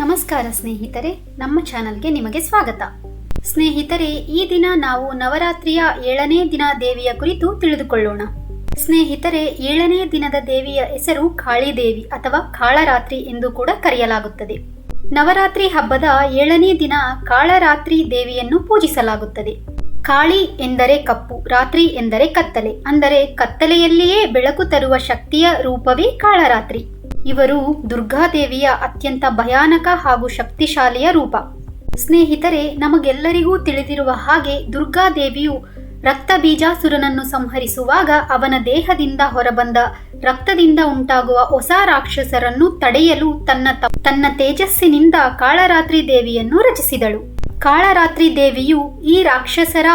ನಮಸ್ಕಾರ ಸ್ನೇಹಿತರೆ, ನಮ್ಮ ಚಾನಲ್ಗೆ ನಿಮಗೆ ಸ್ವಾಗತ. ಸ್ನೇಹಿತರೆ, ಈ ದಿನ ನಾವು ನವರಾತ್ರಿಯ ಏಳನೇ ದಿನ ದೇವಿಯ ಕುರಿತು ತಿಳಿದುಕೊಳ್ಳೋಣ. ಸ್ನೇಹಿತರೆ, ಏಳನೇ ದಿನದ ದೇವಿಯ ಹೆಸರು ಕಾಳಿದೇವಿ ಅಥವಾ ಕಾಳರಾತ್ರಿ ಎಂದು ಕೂಡ ಕರೆಯಲಾಗುತ್ತದೆ. ನವರಾತ್ರಿ ಹಬ್ಬದ ಏಳನೇ ದಿನ ಕಾಳರಾತ್ರಿ ದೇವಿಯನ್ನು ಪೂಜಿಸಲಾಗುತ್ತದೆ. ಕಾಳಿ ಎಂದರೆ ಕಪ್ಪು, ರಾತ್ರಿ ಎಂದರೆ ಕತ್ತಲೆ, ಅಂದರೆ ಕತ್ತಲೆಯಲ್ಲಿಯೇ ಬೆಳಕು ತರುವ ಶಕ್ತಿಯ ರೂಪವೇ ಕಾಳರಾತ್ರಿ. ಇವರು ದುರ್ಗಾದೇವಿಯ ಅತ್ಯಂತ ಭಯಾನಕ ಹಾಗೂ ಶಕ್ತಿಶಾಲಿಯ ರೂಪ. ಸ್ನೇಹಿತರೆ, ನಮಗೆಲ್ಲರಿಗೂ ತಿಳಿದಿರುವ ಹಾಗೆ ದುರ್ಗಾದೇವಿಯು ರಕ್ತ ಬೀಜಾಸುರನನ್ನು ಸಂಹರಿಸುವಾಗ ಅವನ ದೇಹದಿಂದ ಹೊರಬಂದ ರಕ್ತದಿಂದ ಉಂಟಾಗುವ ಹೊಸ ರಾಕ್ಷಸರನ್ನು ತಡೆಯಲು ತನ್ನ ತನ್ನ ತೇಜಸ್ಸಿನಿಂದ ಕಾಳರಾತ್ರಿ ದೇವಿಯನ್ನು ರಚಿಸಿದಳು. ಕಾಳರಾತ್ರಿ ದೇವಿಯು ಈ ರಾಕ್ಷಸರ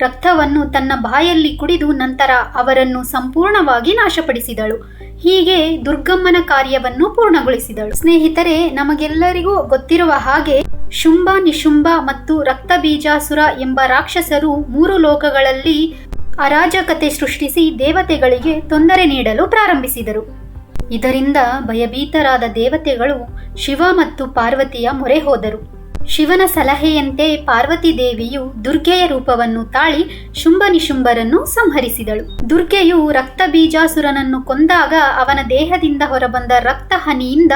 ರಕ್ತವನ್ನು ತನ್ನ ಬಾಯಲ್ಲಿ ಕುಡಿದು ನಂತರ ಅವರನ್ನು ಸಂಪೂರ್ಣವಾಗಿ ನಾಶಪಡಿಸಿದಳು. ಹೀಗೆ ದುರ್ಗಮ್ಮನ ಕಾರ್ಯವನ್ನು ಪೂರ್ಣಗೊಳಿಸಿದಳು. ಸ್ನೇಹಿತರೆ, ನಮಗೆಲ್ಲರಿಗೂ ಗೊತ್ತಿರುವ ಹಾಗೆ ಶುಂಭ ನಿಶುಂಭ ಮತ್ತು ರಕ್ತ ಬೀಜಾಸುರ ಎಂಬ ರಾಕ್ಷಸರು ಮೂರು ಲೋಕಗಳಲ್ಲಿ ಅರಾಜಕತೆ ಸೃಷ್ಟಿಸಿ ದೇವತೆಗಳಿಗೆ ತೊಂದರೆ ನೀಡಲು ಪ್ರಾರಂಭಿಸಿದರು. ಇದರಿಂದ ಭಯಭೀತರಾದ ದೇವತೆಗಳು ಶಿವ ಮತ್ತು ಪಾರ್ವತಿಯ ಮೊರೆ ಹೋದರು. ಶಿವನ ಸಲಹೆಯಂತೆ ಪಾರ್ವತಿ ದೇವಿಯು ದುರ್ಗೆಯ ರೂಪವನ್ನು ತಾಳಿ ಶುಂಭ ನಿಶುಂಭರನ್ನು ಸಂಹರಿಸಿದಳು. ದುರ್ಗೆಯು ರಕ್ತ ಬೀಜಾಸುರನನ್ನು ಕೊಂದಾಗ ಅವನ ದೇಹದಿಂದ ಹೊರಬಂದ ರಕ್ತ ಹನಿಯಿಂದ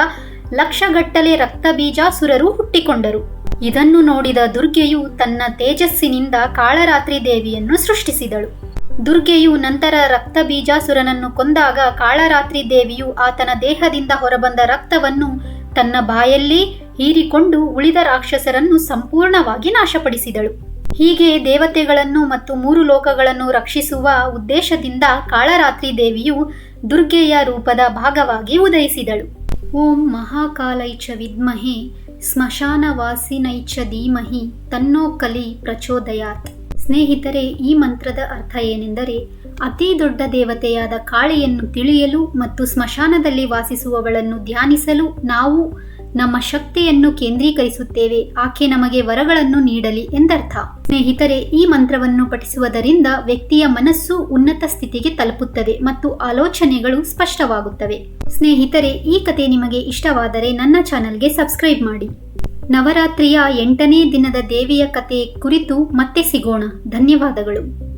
ಲಕ್ಷಗಟ್ಟಲೆ ರಕ್ತ ಬೀಜಾಸುರರು ಹುಟ್ಟಿಕೊಂಡರು. ಇದನ್ನು ನೋಡಿದ ದುರ್ಗೆಯು ತನ್ನ ತೇಜಸ್ಸಿನಿಂದ ಕಾಳರಾತ್ರಿ ದೇವಿಯನ್ನು ಸೃಷ್ಟಿಸಿದಳು. ದುರ್ಗೆಯು ನಂತರ ರಕ್ತ ಬೀಜಾಸುರನನ್ನು ಕೊಂದಾಗ ಕಾಳರಾತ್ರಿ ದೇವಿಯು ಆತನ ದೇಹದಿಂದ ಹೊರಬಂದ ರಕ್ತವನ್ನು ತನ್ನ ಬಾಯಲ್ಲಿ ಹೀರಿಕೊಂಡು ಉಳಿದ ರಾಕ್ಷಸರನ್ನು ಸಂಪೂರ್ಣವಾಗಿ ನಾಶಪಡಿಸಿದಳು. ಹೀಗೆ ದೇವತೆಗಳನ್ನು ಮತ್ತು ಮೂರು ಲೋಕಗಳನ್ನು ರಕ್ಷಿಸುವ ಉದ್ದೇಶದಿಂದ ಕಾಳರಾತ್ರಿ ದೇವಿಯು ದುರ್ಗೆಯ ರೂಪದ ಭಾಗವಾಗಿ ಉದಯಿಸಿದಳು. ಓಂ ಮಹಾಕಾಲೈಚ ವಿದ್ಮಹೆ ಸ್ಮಶಾನವಾಸಿನೈಚ ಧೀಮಹಿ, ತನ್ನೋ ಕಲಿ ಪ್ರಚೋದಯಾತ್. ಸ್ನೇಹಿತರೆ, ಈ ಮಂತ್ರದ ಅರ್ಥ ಏನೆಂದರೆ, ಅತಿ ದೊಡ್ಡ ದೇವತೆಯಾದ ಕಾಳಿಯನ್ನು ತಿಳಿಯಲು ಮತ್ತು ಸ್ಮಶಾನದಲ್ಲಿ ವಾಸಿಸುವವಳನ್ನು ಧ್ಯಾನಿಸಲು ನಾವು ನಮ್ಮ ಶಕ್ತಿಯನ್ನು ಕೇಂದ್ರೀಕರಿಸುತ್ತೇವೆ. ಆಕೆ ನಮಗೆ ವರಗಳನ್ನು ನೀಡಲಿ ಎಂದರ್ಥ. ಸ್ನೇಹಿತರೆ, ಈ ಮಂತ್ರವನ್ನು ಪಠಿಸುವುದರಿಂದ ವ್ಯಕ್ತಿಯ ಮನಸ್ಸು ಉನ್ನತ ಸ್ಥಿತಿಗೆ ತಲುಪುತ್ತದೆ ಮತ್ತು ಆಲೋಚನೆಗಳು ಸ್ಪಷ್ಟವಾಗುತ್ತವೆ. ಸ್ನೇಹಿತರೆ, ಈ ಕತೆ ನಿಮಗೆ ಇಷ್ಟವಾದರೆ ನನ್ನ ಚಾನಲ್ಗೆ ಸಬ್ಸ್ಕ್ರೈಬ್ ಮಾಡಿ. ನವರಾತ್ರಿಯ ಎಂಟನೇ ದಿನದ ದೇವಿಯ ಕತೆ ಕುರಿತು ಮತ್ತೆ ಸಿಗೋಣ. ಧನ್ಯವಾದಗಳು.